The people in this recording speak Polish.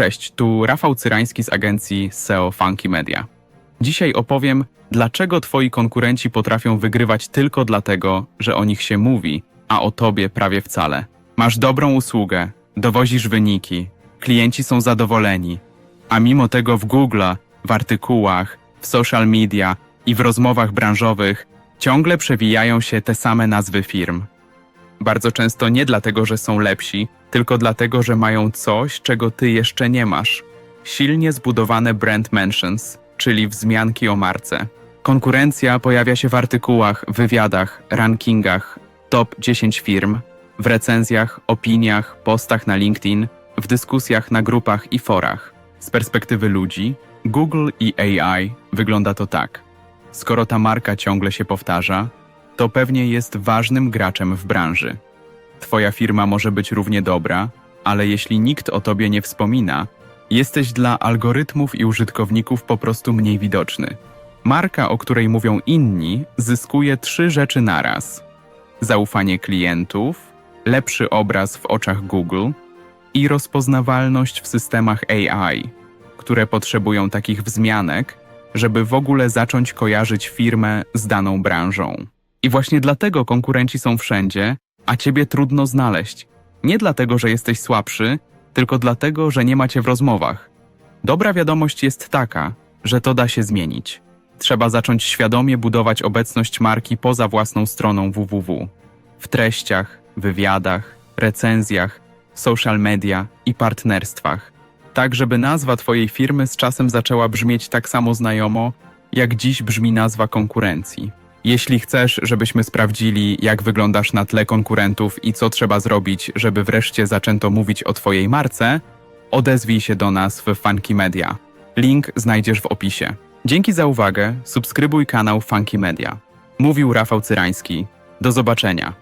Cześć, tu Rafał Cyrański z agencji SEO Funky Media. Dzisiaj opowiem, dlaczego twoi konkurenci potrafią wygrywać tylko dlatego, że o nich się mówi, a o tobie prawie wcale. Masz dobrą usługę, dowozisz wyniki, klienci są zadowoleni, a mimo tego w Google, w artykułach, w social media i w rozmowach branżowych ciągle przewijają się te same nazwy firm. Bardzo często nie dlatego, że są lepsi, tylko dlatego, że mają coś, czego ty jeszcze nie masz. Silnie zbudowane brand mentions, czyli wzmianki o marce. Konkurencja pojawia się w artykułach, wywiadach, rankingach, top 10 firm, w recenzjach, opiniach, postach na LinkedIn, w dyskusjach na grupach i forach. Z perspektywy ludzi, Google i AI wygląda to tak. Skoro ta marka ciągle się powtarza, to pewnie jest ważnym graczem w branży. Twoja firma może być równie dobra, ale jeśli nikt o tobie nie wspomina, jesteś dla algorytmów i użytkowników po prostu mniej widoczny. Marka, o której mówią inni, zyskuje trzy rzeczy naraz: zaufanie klientów, lepszy obraz w oczach Google i rozpoznawalność w systemach AI, które potrzebują takich wzmianek, żeby w ogóle zacząć kojarzyć firmę z daną branżą. I właśnie dlatego konkurenci są wszędzie, a ciebie trudno znaleźć. Nie dlatego, że jesteś słabszy, tylko dlatego, że nie macie w rozmowach. Dobra wiadomość jest taka, że to da się zmienić. Trzeba zacząć świadomie budować obecność marki poza własną stroną www. W treściach, wywiadach, recenzjach, social media i partnerstwach. Tak, żeby nazwa Twojej firmy z czasem zaczęła brzmieć tak samo znajomo, jak dziś brzmi nazwa konkurencji. Jeśli chcesz, żebyśmy sprawdzili, jak wyglądasz na tle konkurentów i co trzeba zrobić, żeby wreszcie zaczęto mówić o Twojej marce, odezwij się do nas w Funky Media. Link znajdziesz w opisie. Dzięki za uwagę, subskrybuj kanał Funky Media. Mówił Rafał Cyrański. Do zobaczenia.